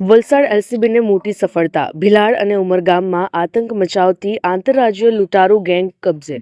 વલસાડ એલસીબીને મોટી સફળતા. ભિલાડ અને ઉમરગામમાં આતંક મચાવતી આંતરરાજ્ય લૂંટારૂ ગેંગ કબજે.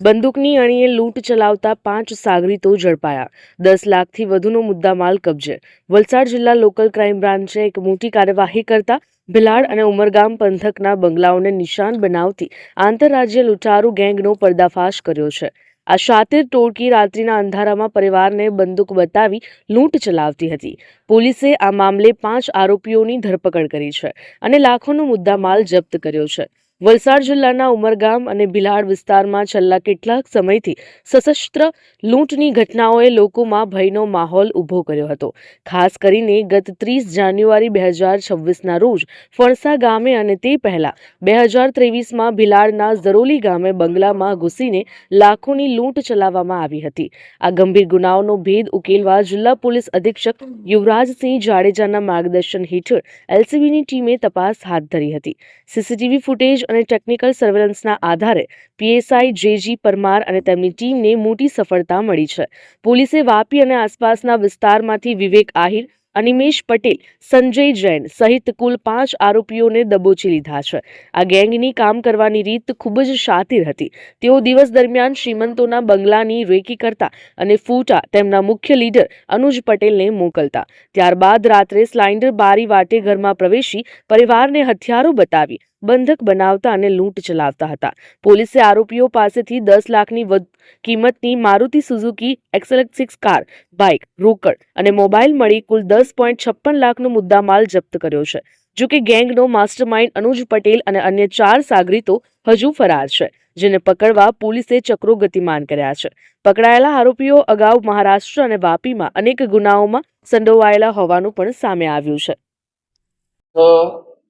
બંદૂકની અણીએ લૂંટ ચલાવતા પાંચ સાગરીતો ઝડપાયા. દસ લાખથી વધુનો મુદ્દામાલ કબજે. વલસાડ જિલ્લા લોકલ ક્રાઇમ બ્રાન્ચે એક મોટી કાર્યવાહી કરતા ભિલાડ અને ઉમરગામ પંથકના બંગલાઓને નિશાન બનાવતી આંતરરાજ્ય લૂંટારૂ ગેંગનો પર્દાફાશ કર્યો છે. આ શાતિર ટોળકી રાત્રિના અંધારામાં પરિવારને બંદૂક બતાવી લૂંટ ચલાવતી હતી. પોલીસે આ મામલે પાંચ આરોપીઓની ધરપકડ કરી છે અને લાખોનો મુદ્દામાલ જપ્ત કર્યો છે. વલસાડ જિલ્લાના ઉમરગામ અને ભિલાડ વિસ્તારમાં છેલ્લા કેટલાક સમયથી સશસ્ત્ર લૂંટની ઘટનાઓએ લોકોમાં ભયનો માહોલ ઊભો કર્યો હતો. ખાસ કરીને ગત ત્રીસ જાન્યુઆરી બે હજાર છવ્વીસના રોજ ફણસા ગામે અને તે પહેલા બે હજાર ત્રેવીસમાં ભિલાડના ઝરોલી ગામે બંગલામાં ઘૂસીને લાખોની લૂંટ ચલાવવામાં આવી હતી. આ ગંભીર ગુનાઓનો ભેદ ઉકેલવા જિલ્લા પોલીસ અધિક્ષક યુવરાજસિંહ જાડેજાના માર્ગદર્શન હેઠળ એલસીબીની ટીમે તપાસ હાથ ધરી હતી. સીસીટીવી ફૂટેજ અને ટેકનિકલ સર્વેલન્સના આધારે પીએસઆઈ જેજી પરમાર અને તેમની ટીમને મોટી સફળતા મળી છે. પોલીસે વાપી અને આસપાસના વિસ્તારમાંથી વિવેક આહિર, અનિમેશ પટેલ, સંજય જૈન સહિત કુલ પાંચ આરોપીઓને દબોચી લીધા છે. આ ગેંગની કામ કરવાની રીત ખૂબ જ શાતિર હતી. તેઓ દિવસ દરમિયાન શ્રીમંતોના બંગલાની રેકી કરતા અને ફૂટા તેમના મુખ્ય લીડર અનુજ પટેલને મોકલતા. ત્યારબાદ રાત્રે સ્લાઇન્ડર બારી વાટે ઘરમાં પ્રવેશી પરિવારને હથિયારો બતાવી બંધક બનાવતા અને લૂંટ ચલાવતા હતા. પોલીસે આરોપીઓ પાસેથી દસ લાખની કિંમતની મારુતિ સુઝુકી એક્સેલેટ સિક્સ કાર, બાઇક, રોકડ અને મોબાઈલ મળી કુલ દસ પોઈન્ટ છપ્પન લાખનો મુદ્દામાલ જપ્ત કર્યો છે, જો કે ગેંગનો માસ્ટરમાઇન્ડ અનુજ પટેલ અને અન્ય ચાર સાગરીતો હજુ ફરાર છે, જેને પકડવા પોલીસે ચક્રો ગતિમાન કર્યા છે. પકડાયેલા આરોપીઓ અગાઉ મહારાષ્ટ્ર અને વાપીમાં અનેક ગુનાઓમાં સંડોવાયેલા હોવાનું પણ સામે આવ્યું છે.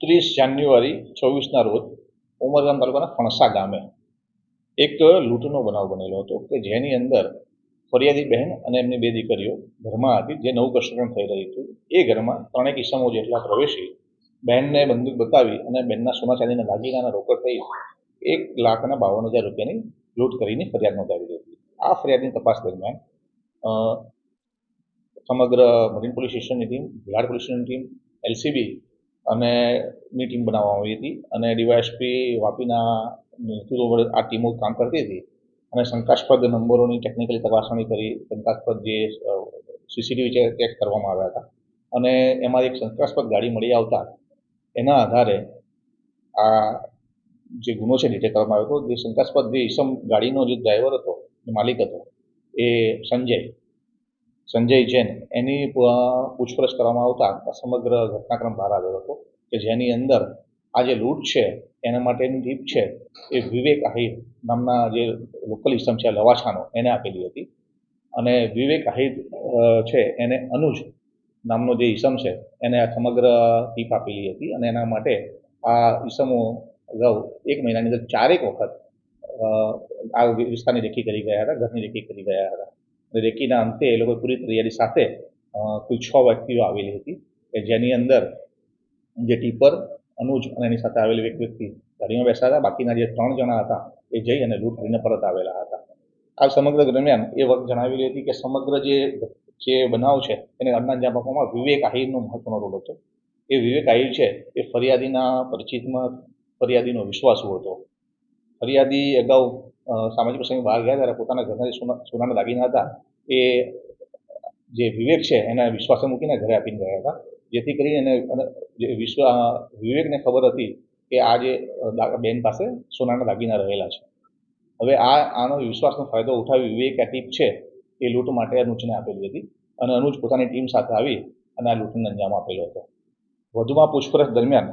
ત્રીસ જાન્યુઆરી છવ્વીસના રોજ ઉમરગામ તાલુકાના ફણસા ગામે એક લૂંટનો બનાવ બનેલો હતો કે જેની અંદર ફરિયાદી બહેન અને એમની બે દીકરીઓ ઘરમાં હતી જે નવું કન્સ્ટ્રક્શન થઈ રહ્યું હતું, એ ઘરમાં ત્રણેક કિસ્સામો જેટલા પ્રવેશી બહેનને બંદૂક બતાવી અને બહેનના સોના ચાંદીના દાગીનાના રોકડ થઈ એક લાખના બાવન હજાર રૂપિયાની લૂંટ કરીને ફરિયાદ નોંધાવી હતી. આ ફરિયાદની તપાસ દરમિયાન સમગ્ર મરીન પોલીસ સ્ટેશનની ટીમ ભિલાડ પોલીસ સ્ટેશનની ટીમ, એલસીબી અને ની ટીમ બનાવવામાં આવી હતી અને ડીવાયએસપી વાપીના નેતૃત્વ વડે આ ટીમો કામ કરતી હતી. અને શંકાસ્પદ નંબરોની ટેકનિકલી તપાસણી કરી, શંકાસ્પદ જે સીસીટીવી ચેક કરવામાં આવ્યા હતા. અને એમાં એક શંકાસ્પદ ગાડી મળી આવતા એના આધારે આ જે ગુનો છે ડિટેક્ટ કરવામાં આવ્યો હતો, જે શંકાસ્પદ જે ઈસમ ગાડીનો જે ડ્રાઈવર હતો માલિક હતો, એ સંજય સંજય જૈન, એની પૂછપરછ કરવામાં આવતા આ સમગ્ર ઘટનાક્રમ બહાર આવ્યો હતો કે જેની અંદર આ જે લૂંટ છે, એના માટેની ટીપ છે, એ વિવેક આહિર નામના જે લોકલ ઇસમ છે, લવાછાનો, એને આપેલી હતી. અને વિવેક આહિર છે, એને અનુજ નામનો જે ઈસમ છે, એને આ સમગ્ર ટીપ આપેલી હતી અને એના માટે આ ઈસમો અગાઉ એક મહિનાની અંદર ચારેક વખત આ વિસ્તારની રેકી કરી ગયા હતા, ઘરની રેકી કરી ગયા હતા. રેકીના અંતે એ લોકો પૂરી તૈયારી સાથે કુલ છ વ્યક્તિઓ આવેલી હતી કે જેની અંદર જે ટીપર, અનુજ અને એની સાથે આવેલી એક વ્યક્તિ ગાડીમાં બેસા હતા. બાકીના જે ત્રણ જણા હતા એ જઈ અને લૂંટ કરીને પરત આવેલા હતા. આ સમગ્ર દરમિયાન એ વખત જણાવેલી હતી કે સમગ્ર જે જે બનાવ છે એને અંદાજ આપવામાં વિવેક આહિરનો મહત્વનો રોલ હતો. એ વિવેક આહિર છે એ ફરિયાદીના પરિચિતમાં ફરિયાદીનો વિશ્વાસુ હતો. ફરિયાદી અગાઉ સામાજિક પ્રસંગે બહાર ગયા ત્યારે પોતાના ઘરના જે સોના, સોનાના દાગીના હતા, એ જે વિવેક છે એના વિશ્વાસે મૂકીને ઘરે આપીને ગયા હતા. જેથી કરીને એને જે વિશ્વ વિવેકને ખબર હતી કે આ જે બેન પાસે સોનાના દાગીના રહેલા છે. હવે આ, આનો વિશ્વાસનો ફાયદો ઉઠાવી વિવેક આ ટીપ છે, એ લૂંટ માટે અનુજને આપેલી હતી અને અનુજ પોતાની ટીમ સાથે આવી અને આ લૂંટને અંજામ આપેલો હતો. વધુમાં પૂછપરછ દરમિયાન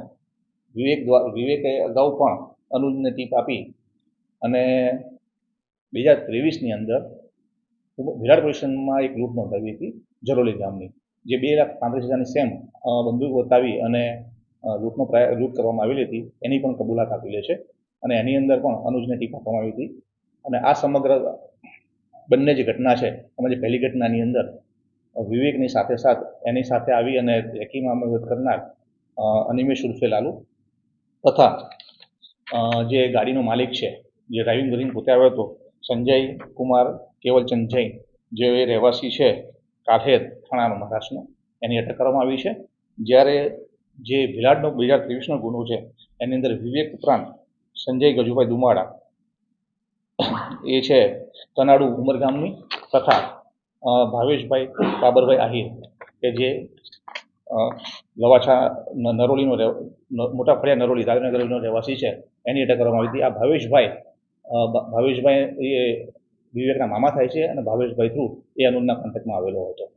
વિવેક દ્વારા વિવેકે અગાઉ પણ અનુજને ટીપ આપી અને બે હજાર ત્રેવીસની અંદર વિરાટ પોલીસ એક લૂંટ નોંધાવી હતી, જરોલી ગામની, જે બે લાખ પાંત્રીસ હજારની સેમ બંદૂક બતાવી અને લૂંટનો પ્રયાસ લૂંટ કરવામાં આવેલી હતી, એની પણ કબૂલાત આપેલી છે અને એની અંદર પણ અનુજને ટીપ આપવામાં આવી હતી. અને આ સમગ્ર બંને જે ઘટના છે, એમાં જે પહેલી ઘટનાની અંદર વિવેકની સાથે સાથ, એની સાથે આવી અને રેકીમાં મદદ કરનાર અનિમેશ ઉર્ફે લાલુ તથા જે ગાડીનો માલિક છે જે ડ્રાઇવિંગ કરીને પોતે હતો, સંજય કુમાર કેવલચંદ જૈન, જે રહેવાસી છે કાઠેર થાણા મહારાષ્ટ્રનો એની અટક કરવામાં આવી છે. જ્યારે જે ભિલાડનો બે હજાર ત્રેવીસનો ગુનો છે, એની અંદર વિવેક ઉપરાંત સંજય ગજુભાઈ દુમાડા એ છે કનાડુ ઉમરગામની તથા ભાવેશભાઈ કાબરભાઈ આહિર, કે જે લવાછા નરોલીનો મોટા ફળિયા નરોલી દાદનગરનો રહેવાસી છે, એની અટક કરવામાં આવી હતી. આ ભાવેશભાઈ ભાવેશભાઈ એ વિવેકના મામા થાય છે અને ભાવેશભાઈ થ્રુ એ અનુજના કોન્ટેક્ટમાં આવેલો હતો